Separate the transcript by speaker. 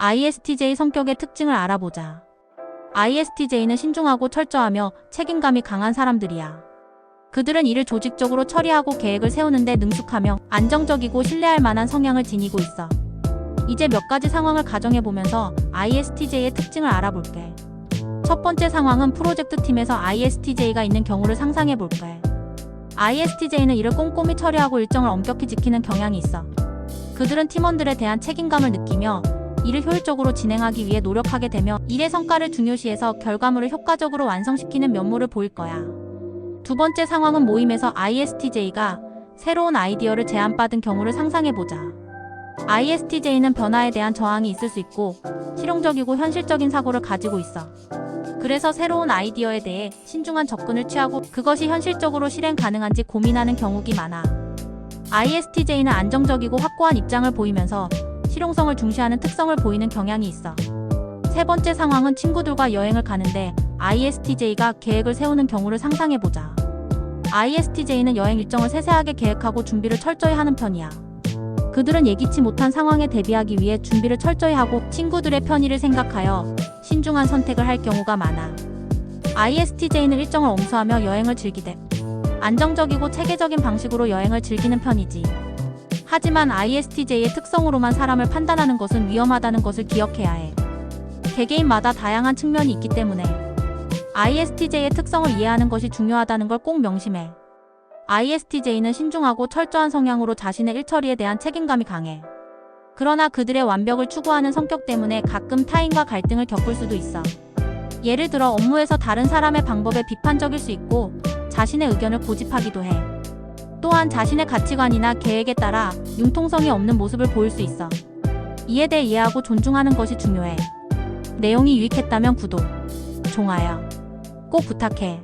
Speaker 1: ISTJ 성격의 특징을 알아보자. ISTJ는 신중하고 철저하며 책임감이 강한 사람들이야. 그들은 일을 조직적으로 처리하고 계획을 세우는데 능숙하며 안정적이고 신뢰할 만한 성향을 지니고 있어. 이제 몇 가지 상황을 가정해 보면서 ISTJ의 특징을 알아볼게. 첫 번째 상황은 프로젝트 팀에서 ISTJ가 있는 경우를 상상해 볼게. ISTJ는 일을 꼼꼼히 처리하고 일정을 엄격히 지키는 경향이 있어. 그들은 팀원들에 대한 책임감을 느끼며 일을 효율적으로 진행하기 위해 노력하게 되며 일의 성과를 중요시해서 결과물을 효과적으로 완성시키는 면모를 보일 거야. 두 번째 상황은 모임에서 ISTJ가 새로운 아이디어를 제안받은 경우를 상상해 보자. ISTJ는 변화에 대한 저항이 있을 수 있고 실용적이고 현실적인 사고를 가지고 있어. 그래서 새로운 아이디어에 대해 신중한 접근을 취하고 그것이 현실적으로 실행 가능한지 고민하는 경우가 많아. ISTJ는 안정적이고 확고한 입장을 보이면서 실용성을 중시하는 특성을 보이는 경향이 있어. 세 번째 상황은 친구들과 여행을 가는데 ISTJ가 계획을 세우는 경우를 상상해 보자. ISTJ는 여행 일정을 세세하게 계획하고 준비를 철저히 하는 편이야. 그들은 예기치 못한 상황에 대비하기 위해 준비를 철저히 하고 친구들의 편의를 생각하여 신중한 선택을 할 경우가 많아. ISTJ는 일정을 엄수하며 여행을 즐기되 안정적이고 체계적인 방식으로 여행을 즐기는 편이지. 하지만 ISTJ의 특성으로만 사람을 판단하는 것은 위험하다는 것을 기억해야 해. 개개인마다 다양한 측면이 있기 때문에 ISTJ의 특성을 이해하는 것이 중요하다는 걸 꼭 명심해. ISTJ는 신중하고 철저한 성향으로 자신의 일처리에 대한 책임감이 강해. 그러나 그들의 완벽을 추구하는 성격 때문에 가끔 타인과 갈등을 겪을 수도 있어. 예를 들어 업무에서 다른 사람의 방법에 비판적일 수 있고 자신의 의견을 고집하기도 해. 또한 자신의 가치관이나 계획에 따라 융통성이 없는 모습을 보일 수 있어. 이에 대해 이해하고 존중하는 것이 중요해. 내용이 유익했다면 구독, 좋아요 꼭 부탁해.